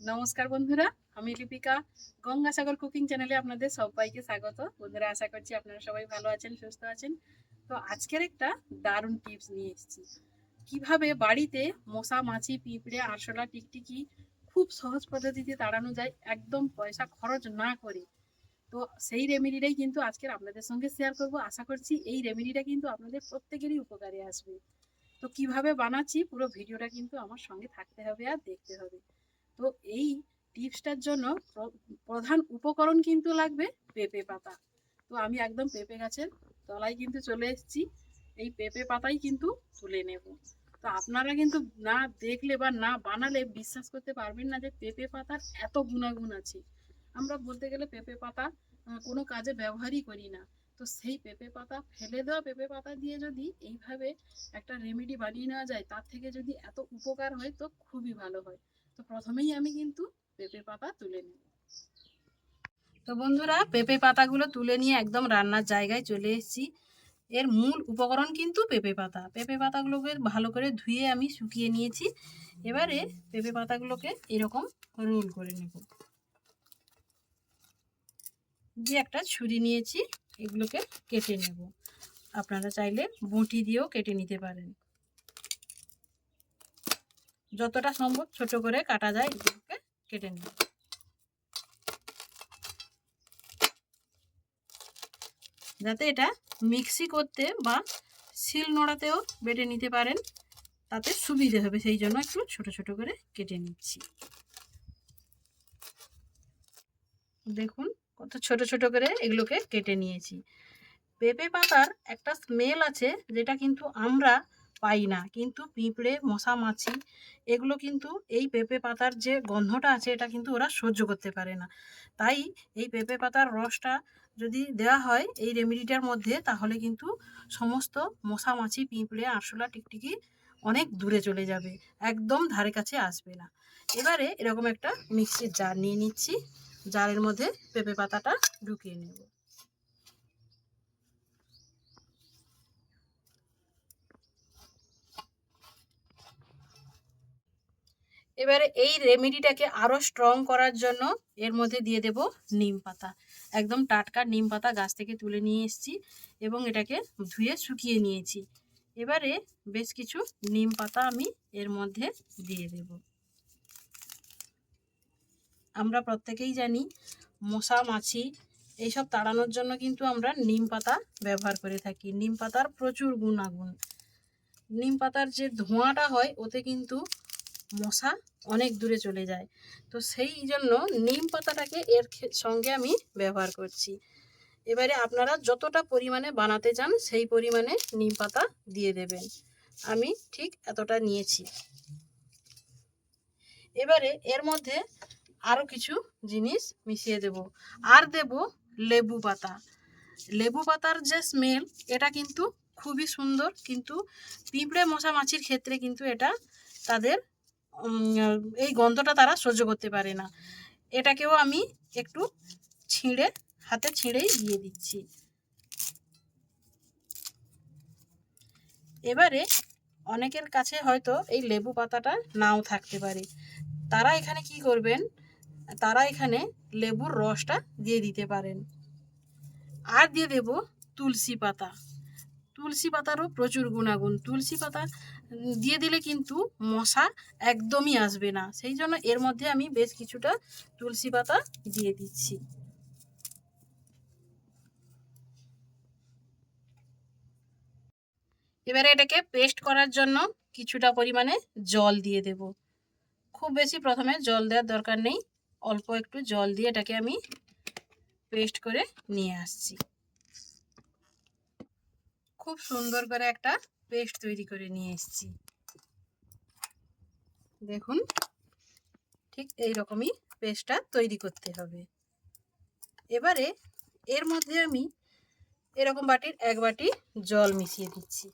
নমস্কার বন্ধুরা, আমি লিপিকা। গঙ্গাসাগর কুকিং চ্যানেলে আপনাদের সবাইকে স্বাগত। বন্ধুরা, আশা করছি আপনারা সবাই ভালো আছেন, সুস্থ আছেন। তো আজকের একটা দারুণ টিপস নিয়ে এসেছি। কীভাবে বাড়িতে মশা, মাছি, পিঁপড়ে, আরশোলা, টিকটিকি খুব সহজ পদ্ধতিতে তাড়ানো যায়, একদম পয়সা খরচ না করে। তো সেই রেমেডিটাই কিন্তু আজকের আপনাদের সঙ্গে শেয়ার করব। আশা করছি এই রেমেডিটা কিন্তু আপনাদের প্রত্যেকেরই উপকারে আসবে। তো কীভাবে বানাচ্ছি, পুরো ভিডিওটা কিন্তু আমার সঙ্গে থাকতে হবে আর দেখতে হবে। তো এই টিপসটার জন্য প্র- প্রধান উপকরণ কিন্তু লাগবে পেঁপে পাতা। তো আমি একদম পেঁপে গাছের তলায় কিন্তু চলে এসেছি, এই পেঁপে পাতাই কিন্তু তুলে নেব। তো আপনারা কিন্তু না দেখলে বা না বানালে বিশ্বাস করতে পারবেন না যে পেঁপে পাতার এত গুণাগুণ আছে। আমরা বলতে গেলে পেঁপে পাতা কোনো কাজে ব্যবহারই করি না। তো সেই পেঁপে পাতা ফেলে দেওয়া পেঁপে পাতা দিয়ে যদি এইভাবে একটা রেমেডি বানিয়ে নেওয়া যায়, তার থেকে যদি এত উপকার হয় তো খুবই ভালো হয়। তো প্রথমেই আমি কিন্তু পেঁপে পাতা তুলে নিই তো বন্ধুরা পেঁপে পাতাগুলো তুলে নিয়ে একদম রান্নার জায়গায় চলে এসেছি। এর মূল উপকরণ কিন্তু পেঁপে পাতা। পেঁপে পাতাগুলোকে ভালো করে ধুয়ে আমি শুকিয়ে নিয়েছি। এবারে পেঁপে পাতাগুলোকে এরকম রোল করে নেব। যে একটা ছুরি নিয়েছি, এগুলোকে কেটে নেব। আপনারা চাইলে বটি দিয়েও কেটে নিতে পারেন। যতটা সম্ভব ছোট করে কাটা যায় এগুলোকে কেটে নেব যাতে এটা মিক্সি করতে বা শিল নোড়াতেও বেটে নিতে পারেন, তাতে সুবিধে হবে, সেই জন্য একটু ছোট ছোট করে কেটে নিচ্ছি। দেখুন কত ছোট ছোট করে এগুলোকে কেটে নিয়েছি। পেঁপে পাতার একটা স্মেল আছে, যেটা কিন্তু আমরা পাই না। কিন্তু পিঁপড়ে, মশা, মাছি, এগুলো কিন্তু এই পেঁপে পাতার যে গন্ধটা আছে, এটা কিন্তু ওরা সহ্য করতে পারে না। তাই এই পেঁপে পাতার রসটা যদি দেওয়া হয় এই রেমেডিটার মধ্যে, তাহলে কিন্তু সমস্ত মশা, মাছি, পিঁপড়ে, আরশোলা, টিকটিকি অনেক দূরে চলে যাবে, একদম ধারে কাছে আসবে না। এবারে এরকম একটা মিক্সির জার নিয়ে নিচ্ছি, জারের মধ্যে পেঁপে পাতাটা ঢুকিয়ে নেব। এবারে এই রেমেডিটাকে আরও স্ট্রং করার জন্য এর মধ্যে দিয়ে দেব নিম পাতা। একদম টাটকা নিম পাতা গাছ থেকে তুলে নিয়ে এসেছি এবং এটাকে ধুয়ে শুকিয়ে নিয়েছি। এবারে বেশ কিছু নিম পাতা আমি এর মধ্যে দিয়ে দেব। আমরা প্রত্যেকেই জানি মশা, মাছি এইসব তাড়ানোর জন্য কিন্তু আমরা নিম পাতা ব্যবহার করে থাকি। নিম পাতার প্রচুর গুণাগুণ। নিম পাতার যে ধোঁয়াটা হয়, ওতে কিন্তু মশা অনেক দূরে চলে যায়। তো সেই জন্য নিম পাতাটাকে এর সঙ্গে আমি ব্যবহার করছি। এবারে আপনারা যতটা পরিমাণে বানাতে চান সেই পরিমাণে নিম পাতা দিয়ে দেবেন। আমি ঠিক এতটা নিয়েছি। এবারে এর মধ্যে আরও কিছু জিনিস মিশিয়ে দেব। আর দেব লেবু পাতা। লেবু পাতার যে স্মেল এটা কিন্তু খুবই সুন্দর, কিন্তু পিঁপড়ে মশা মাছির ক্ষেত্রে কিন্তু এটা তাদের এই গন্ধটা তারা সহ্য করতে পারে না। এটাকেও আমি একটু ছিঁড়ে, হাতে ছিঁড়েই দিয়ে দিচ্ছি। এবারে অনেকের কাছে হয়তো এই লেবু পাতাটা নাও থাকতে পারে। তারা এখানে কি করবেন? তারা এখানে লেবুর রসটা দিয়ে দিতে পারেন। আর দিয়ে দেব তুলসী পাতা। তুলসী পাতারও প্রচুর গুণাগুণ। তুলসী পাতা দিয়ে দিলে কিন্তু মশা একদমই আসবে না। সেই জন্য এর মধ্যে আমি বেশ কিছুটা তুলসী পাতা দিয়ে দিচ্ছি। এবারে এটাকে পেস্ট করার জন্য কিছুটা পরিমাণে জল দিয়ে দেব। খুব বেশি প্রথমে জল দেওয়ার দরকার নেই, অল্প একটু জল দিয়ে এটাকে আমি পেস্ট করে নিয়ে আসছি। খুব সুন্দর করে একটা পেস্ট তৈরি করে নিয়ে এসেছি। দেখুন, ঠিক এই রকমই পেস্টটা তৈরি করতে হবে। এবারে এর মধ্যে আমি এরকম বাটির এক বাটি জল মিশিয়ে দিচ্ছি।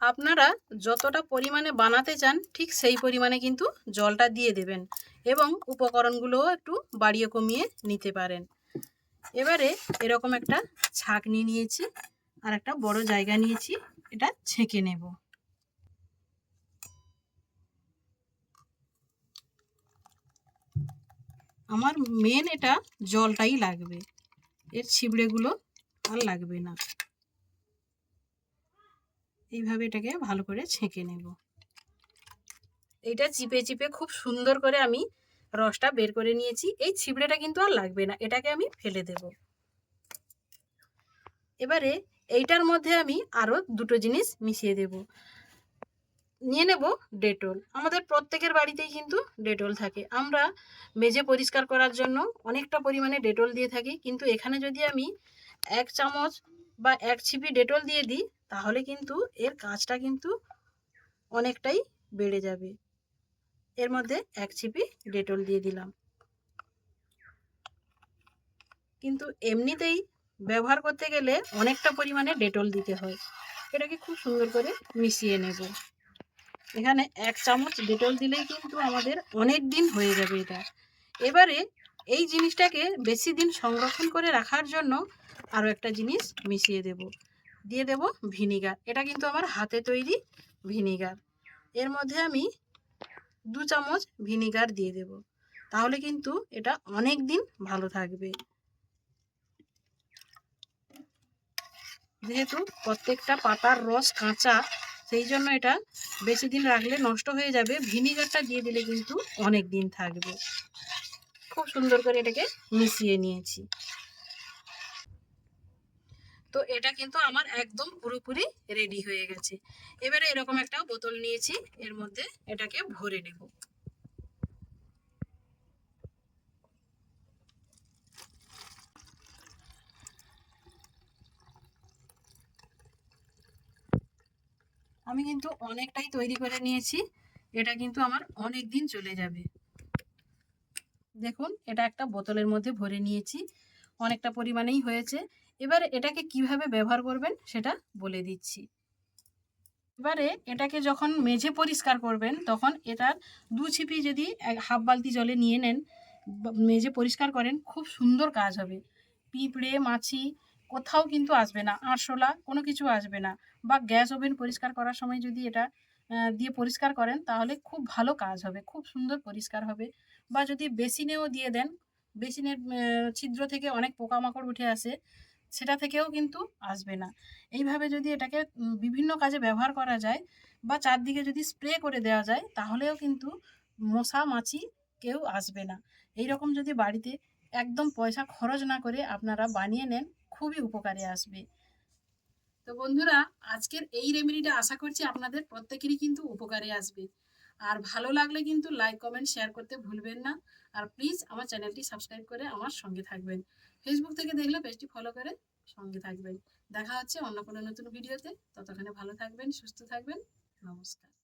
আপনারা যতটা পরিমাণে বানাতে চান, ঠিক সেই পরিমাণে কিন্তু জলটা দিয়ে দেবেন এবং উপকরণগুলোও একটু বাড়িয়ে কমিয়ে নিতে পারেন। এবারে এরকম একটা ছাঁকনি নিয়েছি আর একটা বড় জায়গা নিয়েছি, এটা ছেঁকে নেব। আমার মেন এটা জলটাই লাগবে, এর ছিবড়েগুলো আর লাগবে না। এইভাবে এটাকে ভালো করে ছেঁকে নেব। এটা চিপে চিপে খুব সুন্দর করে আমি রসটা বের করে নিয়েছি। এই ছিবড়েটা কিন্তু আর লাগবে না, এটাকে আমি ফেলে দেব। এবারে এইটার মধ্যে আমি আরও দুটো জিনিস মিশিয়ে দেব। নিয়ে নেব ডেটল। আমাদের প্রত্যেকের বাড়িতেই কিন্তু ডেটল থাকে। আমরা মেজে পরিষ্কার করার জন্য অনেকটা পরিমাণে ডেটল দিয়ে থাকি, কিন্তু এখানে যদি আমি এক চামচ বা এক ছিপি ডেটল দিয়ে দিই, তাহলে কিন্তু এর কাজটা কিন্তু অনেকটাই বেড়ে যাবে। এর মধ্যে এক ছিপি ডেটল দিয়ে দিলাম। কিন্তু এমনিতেই ব্যবহার করতে গেলে অনেকটা পরিমাণে ডেটল দিতে হয়। এটাকে খুব সুন্দর করে মিশিয়ে নেব। এখানে এক চামচ ডেটল দিলেই কিন্তু আমাদের অনেক দিন হয়ে যাবে এটা। এবারে এই জিনিসটাকে বেশি দিন সংরক্ষণ করে রাখার জন্য আরও একটা জিনিস মিশিয়ে দেব। দিয়ে দেব ভিনিগার। এটা কিন্তু আমার হাতে তৈরি ভিনিগার। এর মধ্যে আমি দু চামচ ভিনিগার দিয়ে দেব। তাহলে কিন্তু এটা অনেক দিন ভালো থাকবে। যেহেতু প্রত্যেকটা পাতার রস কাঁচা, সেই জন্য এটা বেশি দিন রাখলে নষ্ট হয়ে যাবে। ভিনিগারটা দিয়ে দিলে কিন্তু অনেক দিন থাকবে। খুব সুন্দর করে এটাকে মিশিয়ে নিয়েছি। তো এটা কিন্তু আমার একদম পুরোপুরি রেডি হয়ে গেছে। এবারে এরকম একটা বোতল নিয়েছি, এর মধ্যে এটাকে ভরে নেব। আমি কিন্তু অনেকটাই তৈরি করে নিয়েছি, এটা কিন্তু আমার অনেক দিন চলে যাবে। দেখুন, এটা একটা বোতলের মধ্যে ভরে নিয়েছি। অনেকটা পরিমাণেই হয়েছে। এবার এটাকে কীভাবে ব্যবহার করবেন সেটা বলে দিচ্ছি। এবারে এটাকে যখন মেঝে পরিষ্কার করবেন, তখন এটার দু ছিপি যদি হাফ বালতি জলে নিয়ে নেন মেঝে পরিষ্কার করেন, খুব সুন্দর কাজ হবে। পিঁপড়ে, মাছি কোথাও কিন্তু আসবে না, আরশোলা কোনো কিছু আসবে না। বা গ্যাস ওভেন পরিষ্কার করার সময় যদি এটা দিয়ে পরিষ্কার করেন, তাহলে খুব ভালো কাজ হবে, খুব সুন্দর পরিষ্কার হবে। বা যদি বেসিনেও দিয়ে দেন বেসিনের ছিদ্র থেকে অনেক পোকামাকড় উঠে আসে, সেটা থেকেও কিন্তু আসবে না। এইভাবে যদি এটাকে বিভিন্ন কাজে ব্যবহার করা যায় বা চারদিকে যদি স্প্রে করে দেওয়া যায়, তাহলেও কিন্তু মশা, মাছি কেউ আসবে না। এই রকম যদি বাড়িতে একদম পয়সা খরচ না করে আপনারা বানিয়ে নেন, খুবই উপকারে আসবে। তো বন্ধুরা, আজকের এই রেমেডিটা আশা করছি আপনাদের প্রত্যেকেরই কিন্তু উপকারে আসবে। আর ভালো লাগলে কিন্তু লাইক কমেন্ট শেয়ার করতে ভুলবেন না। আর প্লিজ আমার চ্যানেলটি সাবস্ক্রাইব করে আমার সঙ্গে থাকবেন। ফেসবুক থেকে দেখলে পেজটি ফলো করে সঙ্গে থাকবেন। দেখা হচ্ছে অন্য কোনো নতুন ভিডিওতে ততক্ষণে ভালো থাকবেন, সুস্থ থাকবেন। নমস্কার।